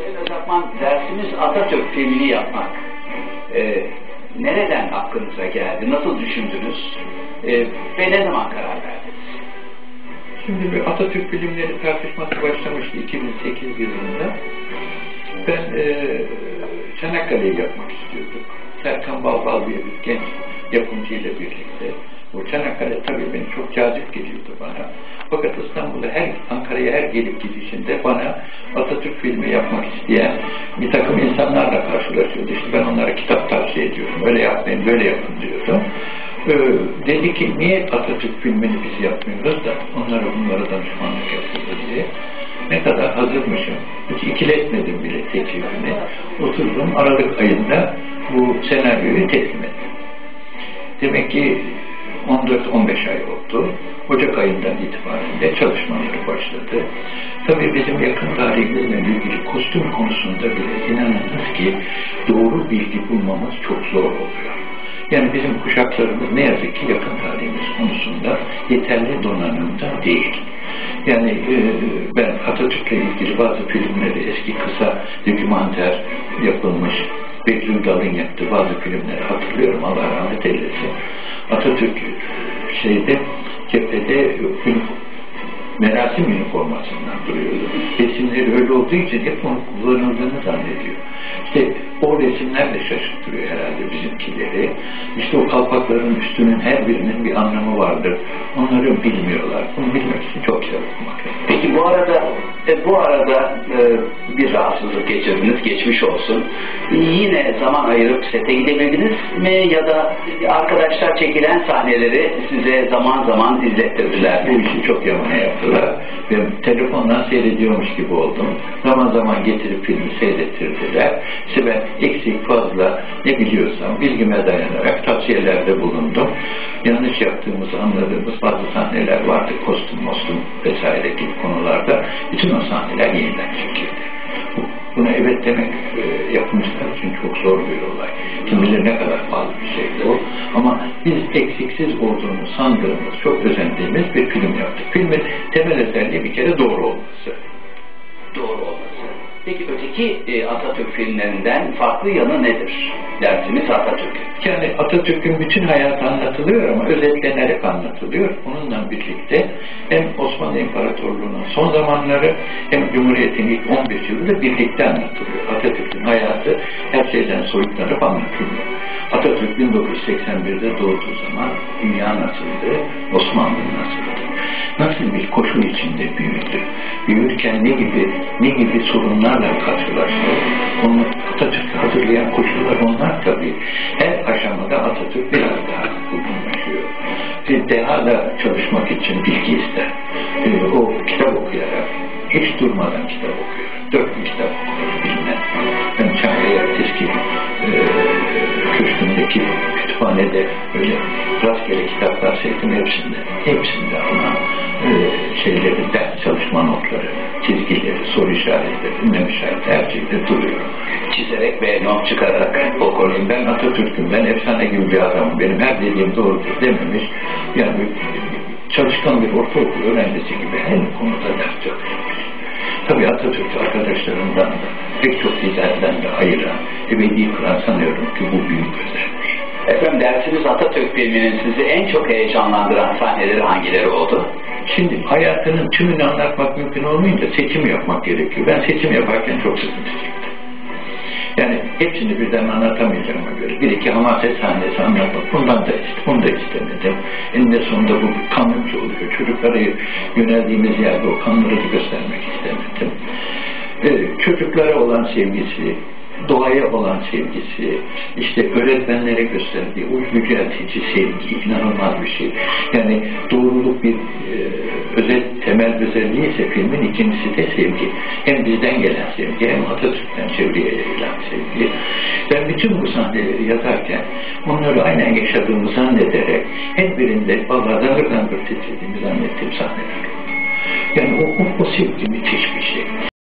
Sayın Özakman, dersimiz Atatürk filmini yapmak. Ee, nereden aklınıza geldi? Nasıl düşündünüz? Ee, ve ne zaman karar verdiniz? Şimdi bir Atatürk filmleri tartışması başlamıştı 2008 yılında. Ben e, Çanakkale'yi yapmak istiyordum. Serkan Balbal diye bir genç yapımcıyla birlikte. Bu Çanakkale tabii beni çok cazip geliyordu bana. Fakat İstanbul'a her, Ankara'ya her gelip gidişinde bana Atatürk filmi yapmak isteyen bir takım insanlarla karşılaşıyordu. İşte ben onlara kitap tavsiye ediyorum. Öyle yapmayın, böyle yapın diyordum. Ee, dedi ki niye Atatürk filmini biz yapmıyoruz da onlara bunlara danışmanlık yapıyoruz diye. Ne kadar hazırmışım. Hiç ikiletmedim bile teklifini. Oturdum Aralık ayında bu senaryoyu teslim ettim. Demek ki 14-15 ay oldu. Ocak ayından itibaren de çalışmaları başladı. Tabii bizim yakın tarihimizle ilgili kostüm konusunda bile inanınız ki doğru bilgi bulmamız çok zor oluyor. Yani bizim kuşaklarımız ne yazık ki yakın tarihimiz konusunda yeterli donanımda değil. Yani e, ben Atatürk'le ilgili bazı filmleri, eski kısa dokümanter yapılmış, Bekir Dal'ın yaptığı bazı filmleri hatırlıyorum Allah rahmet eylesin. Atatürk şeyde merasim üniformasından duruyordu. Resimleri öyle olduğu için hep onu kullanıldığını zannediyor. İşte o resimler de şaşırtıyor herhalde bizimkileri. İşte o kalpakların üstünün her birinin bir anlamı vardır. Onları bilmiyorlar. Bunu bilmek için çok güzel okumak. Peki bu arada e, bu arada e, bir rahatsızlık geçirdiniz, geçmiş olsun. Yine zaman ayırıp sete gidebildiniz mi ya da arkadaşlar çekilen sahneleri size zaman zaman izlettirdiler Bu işi çok yamana yaptılar. Telefondan seyrediyormuş gibi oldum. Zaman zaman getirip filmi seyrettirdiler. İşte ben eksik fazla ne biliyorsam bilgime dayanarak tavsiyelerde bulundum. Yanlış yaptığımızı anladığımız bazı sahneler vardı. Kostüm, mostum vesaire gibi konularda. Bütün o sahneler yeniden çekildi. Bu- Buna evet demek e, yapımcılar için çok zor bir olay. Kim bilir ne kadar pahalı bir şeydi o. Ama biz eksiksiz olduğunu sandığımız, çok özendiğimiz bir film yaptık. Filmin temel özelliği bir kere doğru olması. Doğru olması. Peki öteki e, Atatürk filmlerinden farklı yanı nedir? Dersimiz Atatürk. Yani Atatürk'ün bütün hayatı anlatılıyor ama özetlenerek anlatılıyor. Onunla birlikte hem Osmanlı İmparatorluğu'nun son zamanları hem Cumhuriyet'in ilk 15 yılı da birlikte anlatılıyor. Atatürk'ün hayatı her şeyden soyutlanıp anlatılıyor. Atatürk 1981'de doğduğu zaman dünya nasıldı, Osmanlı nasıldı? Nasıl bir koşul içinde büyüdü? Büyürken ne gibi ne gibi sorunlarla karşılaştı? Onu Atatürk'ü hazırlayan koşullar onlar tabii. Her aşamada Atatürk biraz daha uygunlaşıyor. Bir deha da çalışmak için bilgi ister. Ee, o kitap okuyarak hiç durmadan kitap okuyor. Dört kitap okuyor köşkündeki kütüphanede öyle rastgele kitaplar sevdim hepsinde. Hepsinde ama e, şeyleri, ders çalışma notları, çizgileri, soru işaretleri, ünlem işareti her duruyor. Çizerek ve not çıkararak okuruz. Ben Atatürk'üm, ben efsane gibi bir adamım, benim her dediğim doğrudur dememiş. Yani çalışkan bir ortaokul öğrencisi gibi her konuda ders çalışmış. Tabii Atatürk arkadaşlarından da pek çok liderden de ayıran, ebedi kılan sanıyorum ki bu büyük özellik. Efendim dersimiz Atatürk filminin sizi en çok heyecanlandıran sahneleri hangileri oldu? Şimdi hayatının tümünü anlatmak mümkün olmayınca seçim yapmak gerekiyor. Ben seçim yaparken çok sıkıntı çektim. Yani hepsini birden anlatamayacağıma göre bir iki hamaset sahnesi anlatmak bundan da ist bunu da istemedim. Eninde sonunda bu bir Çocuklara yöneldiğimiz yerde o kanları da göstermek istemedim. Ee, çocuklara olan sevgisi, doğaya olan sevgisi, işte öğretmenlere gösterdiği o yüceltici sevgi, inanılmaz bir şey. Yani doğruluk bir e, özel temel özelliği ise filmin ikincisi de sevgi. Hem bizden gelen sevgi hem Atatürk'ten çevreye yayılan sevgi. Ben bütün bu sahneleri yazarken onları aynen yaşadığımı zannederek her birinde vallahi dangır dangır titrediğimi zannettiğim sahneler. Yani o, o, o sevgi müthiş bir şey.